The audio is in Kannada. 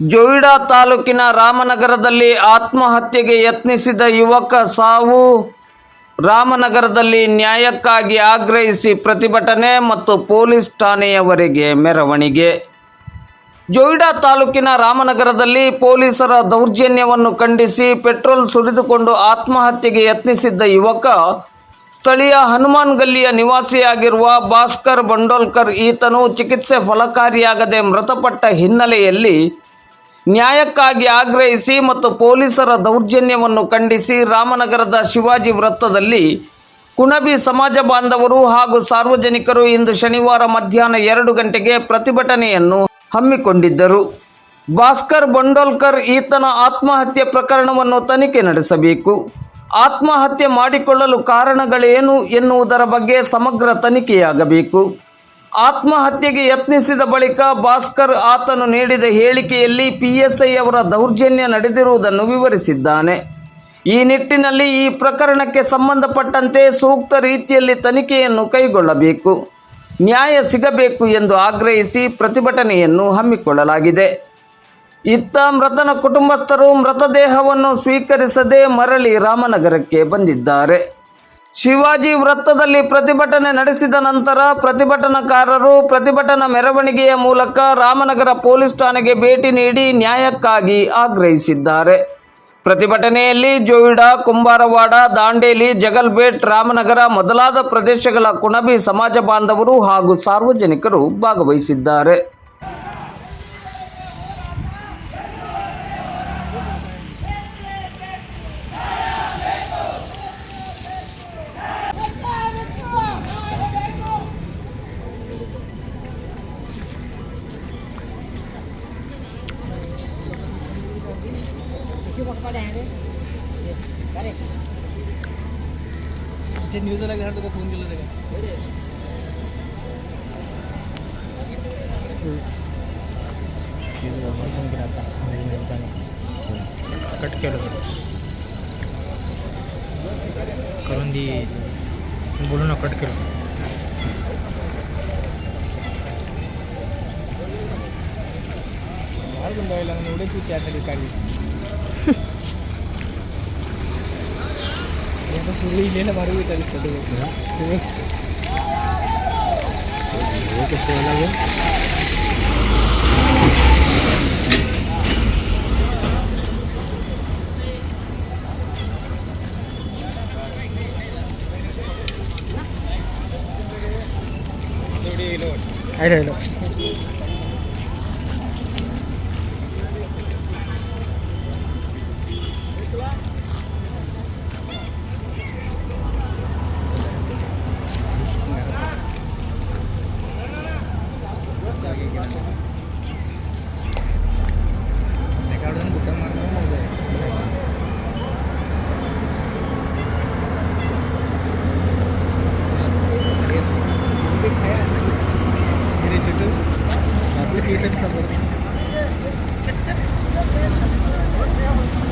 ಜೋಯಿಡಾ ತಾಲೂಕಿನ ರಾಮನಗರದಲ್ಲಿ ಆತ್ಮಹತ್ಯೆಗೆ ಯತ್ನಿಸಿದ ಯುವಕ ಸಾವು. ರಾಮನಗರದಲ್ಲಿ ನ್ಯಾಯಕ್ಕಾಗಿ ಆಗ್ರಹಿಸಿ ಪ್ರತಿಭಟನೆ ಮತ್ತು ಪೊಲೀಸ್ ಠಾಣೆಯವರೆಗೆ ಮೆರವಣಿಗೆ. ಜೋಯಿಡಾ ತಾಲೂಕಿನ ರಾಮನಗರದಲ್ಲಿ ಪೊಲೀಸರ ದೌರ್ಜನ್ಯವನ್ನು ಖಂಡಿಸಿ ಪೆಟ್ರೋಲ್ ಸುರಿದುಕೊಂಡು ಆತ್ಮಹತ್ಯೆಗೆ ಯತ್ನಿಸಿದ್ದ ಯುವಕ, ಸ್ಥಳೀಯ ಹನುಮಾನ್ ಗಲ್ಲಿಯ ನಿವಾಸಿಯಾಗಿರುವ ಭಾಸ್ಕರ್ ಬಂಡೋಲ್ಕರ್ ಈತನು ಚಿಕಿತ್ಸೆ ಫಲಕಾರಿಯಾಗದೆ ಮೃತಪಟ್ಟ ಹಿನ್ನೆಲೆಯಲ್ಲಿ ನ್ಯಾಯಕ್ಕಾಗಿ ಆಗ್ರಹಿಸಿ ಮತ್ತು ಪೊಲೀಸರ ದೌರ್ಜನ್ಯವನ್ನು ಖಂಡಿಸಿ ರಾಮನಗರದ ಶಿವಾಜಿ ವೃತ್ತದಲ್ಲಿ ಕುಣಬಿ ಸಮಾಜ ಬಾಂಧವರು ಹಾಗೂ ಸಾರ್ವಜನಿಕರು ಇಂದು ಶನಿವಾರ ಮಧ್ಯಾಹ್ನ ಎರಡು ಗಂಟೆಗೆ ಪ್ರತಿಭಟನೆಯನ್ನು ಹಮ್ಮಿಕೊಂಡಿದ್ದರು. ಭಾಸ್ಕರ್ ಬಂಡೋಲ್ಕರ್ ಈತನ ಆತ್ಮಹತ್ಯೆ ಪ್ರಕರಣವನ್ನು ತನಿಖೆ ನಡೆಸಬೇಕು. ಆತ್ಮಹತ್ಯೆ ಮಾಡಿಕೊಳ್ಳಲು ಕಾರಣಗಳೇನು ಎನ್ನುವುದರ ಬಗ್ಗೆ ಸಮಗ್ರ ತನಿಖೆಯಾಗಬೇಕು. ಆತ್ಮಹತ್ಯೆಗೆ ಯತ್ನಿಸಿದ ಬಳಿಕ ಭಾಸ್ಕರ್ ಆತನು ನೀಡಿದ ಹೇಳಿಕೆಯಲ್ಲಿ ಪಿಎಸ್ಐ ಅವರ ದೌರ್ಜನ್ಯ ನಡೆದಿರುವುದನ್ನು ವಿವರಿಸಿದ್ದಾನೆ. ಈ ನಿಟ್ಟಿನಲ್ಲಿ ಈ ಪ್ರಕರಣಕ್ಕೆ ಸಂಬಂಧಪಟ್ಟಂತೆ ಸೂಕ್ತ ರೀತಿಯಲ್ಲಿ ತನಿಖೆಯನ್ನು ಕೈಗೊಳ್ಳಬೇಕು. ನ್ಯಾಯ ಸಿಗಬೇಕು ಎಂದು ಆಗ್ರಹಿಸಿ ಪ್ರತಿಭಟನೆಯನ್ನು ಹಮ್ಮಿಕೊಳ್ಳಲಾಗಿದೆ. ಇತ್ತ ಮೃತನ ಕುಟುಂಬಸ್ಥರು ಮೃತದೇಹವನ್ನು ಸ್ವೀಕರಿಸದೆ ಮರಳಿ ರಾಮನಗರಕ್ಕೆ ಬಂದಿದ್ದಾರೆ. ಶಿವಾಜಿ ವೃತ್ತದಲ್ಲಿ ಪ್ರತಿಭಟನೆ ನಡೆಸಿದ ನಂತರ ಪ್ರತಿಭಟನಾಕಾರರು ಪ್ರತಿಭಟನಾ ಮೆರವಣಿಗೆಯ ಮೂಲಕ ರಾಮನಗರ ಪೊಲೀಸ್ ಠಾಣೆಗೆ ಭೇಟಿ ನೀಡಿ ನ್ಯಾಯಕ್ಕಾಗಿ ಆಗ್ರಹಿಸಿದ್ದಾರೆ. ಪ್ರತಿಭಟನೆಯಲ್ಲಿ ಜೋಯಿಡಾ, ಕುಂಬಾರವಾಡ, ದಾಂಡೇಲಿ ಜಗಲ್ಬೇಟ್ ರಾಮನಗರ ಮೊದಲಾದ ಪ್ರದೇಶಗಳ ಕುಣಬಿ ಸಮಾಜ ಬಾಂಧವರು ಹಾಗೂ ಸಾರ್ವಜನಿಕರು ಭಾಗವಹಿಸಿದ್ದಾರೆ. ते न्यूजला घेणार तुका फोन केला का कट केलं करून दे बोलू ना कट केलं एवढे तू त्यासाठी काढली ಯಾಕಂದ್ರೆ ಸುಳ್ಳು ಇಲ್ಲೇನೆ ಮರವಿ ತರಿಸ್ಕೊಂಡು ಆಯ್ತು ಹೇಳು Thank you.